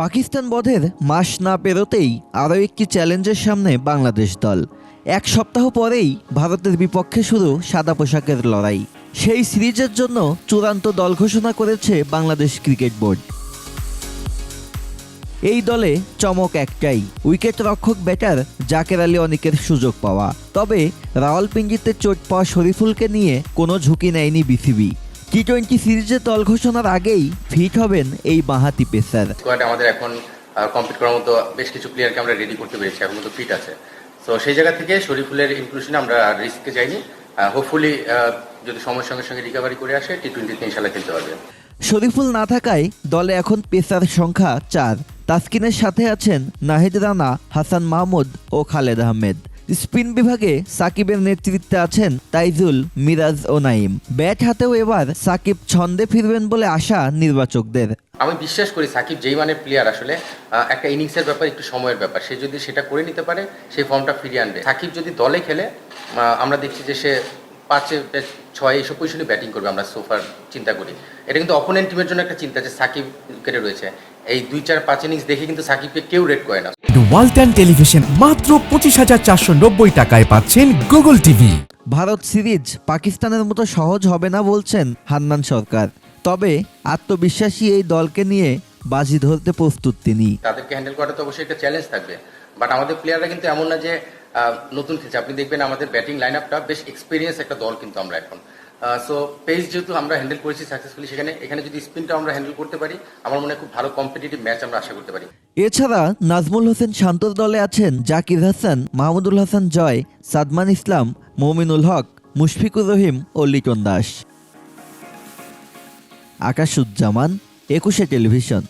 পাকিস্তান বধের মাস না পেরোতেই আরও একটি চ্যালেঞ্জের সামনে বাংলাদেশ দল। এক সপ্তাহ পরেই ভারতের বিপক্ষে শুরু সাদা পোশাকের লড়াই। সেই সিরিজের জন্য চূড়ান্ত দল ঘোষণা করেছে বাংলাদেশ ক্রিকেট বোর্ড। এই দলে চমক একটাই উইকেট রক্ষক ব্যাটার জাকের আলী অনেকের সুযোগ পাওয়া। তবে রাওয়ালপিন্ডিতে চোট পাওয়া শরীফুলকে নিয়ে কোনো ঝুঁকি নেয়নি বিসিবি। টি টোয়েন্টি সিরিজের দল ঘোষণার আগেই ফিট হবেন এই বাঁহাতি পেসার। স্কোয়াডে আমাদের এখন কমপ্লিট করার মতো বেশ কিছু প্লেয়ারকে আমরা রেডি করতে পেরেছি এখন মতো ফিট আছে। তো সেই জায়গা থেকে শরীফুলের ইনক্লুশনে আমরা রিস্কে যাইনি। হোপফুলি যদি সময়ের সঙ্গে সঙ্গে রিকভারি করে আসে টি টোয়েন্টিতে ইনশাল্লাহ খেলতে পারবে। শরীফুল না থাকায় দলে এখন পেসার সংখ্যা চার। তাসকিনের সাথে আছেন নাহিদ রানা হাসান মাহমুদ ও খালেদ আহমেদ। স্পিন বিভাগে সাকিবের নেতৃত্বে আছেন তাইজুল, মিরাজ ও নাইম ব্যাট হাতেও এবার সাকিব ছন্দে ফিরবেন বলে আশা নির্বাচকদের। আমি বিশ্বাস করি সাকিব যেই মানের প্লেয়ার আসলে একটা ইনিংসের ব্যাপার, একটু সময়ের ব্যাপার। সে যদি সেটা করে নিতে পারে সেই ফর্মটা ফিরিয়ে আনবে। সাকিব যদি দলে খেলে আমরা দেখছি যে সে পাঁচে ছয় এইসব পজিশনে ব্যাটিং করবে আমরা সোফার চিন্তা করি। এটা কিন্তু অপোনেন্ট টিমের জন্য একটা চিন্তা যে সাকিব উইকেটে রয়েছে। এই দুই, চার, পাঁচ ইনিংস দেখে কিন্তু সাকিবকে কেউ রেড করে না। ওয়ালটন টেলিভিশন মাত্র পঁচিশ হাজার চারশো নব্বই টাকায় পাচ্ছেন গুগল টিভি। ভারত সিরিজ পাকিস্তানের মতো সহজ হবে না বলছেন হান্নান সরকার। তবে আত্মবিশ্বাসী এই দলকে নিয়ে বাজি ধরতে প্রস্তুত তিনি। তাদেরকে হ্যান্ডেল করাটা তো অবশ্যই একটা চ্যালেঞ্জ থাকবে। বাট আমাদের প্লেয়াররা কিন্তু এমন না যে আহ, নতুন খেলছে। আপনি দেখবেন আমাদের ব্যাটিং লাইন আপটা বেশ এক্সপিরিয়েন্স একটা দল কিন্তু আমরা এখন। সো পেস যেহেতু আমরা হ্যান্ডেল করেছি সাকসেসফুলি সেখানে, এখানে যদি স্পিনটা আমরা হ্যান্ডেল করতে পারি, আমার মনে হয় খুব ভালো কম্পিটিটিভ ম্যাচ আমরা আশা করতে পারি। এছাড়া, নাজমুল হোসেন শান্তর দলে আছেন জাকির হাসান, মাহমুদুল হাসান জয়, সাদমান ইসলাম, মমিনুল হক, মুশফিকুর রহিম ও লিটন দাস। আকাশুজ্জামান একুশে টেলিভিশন।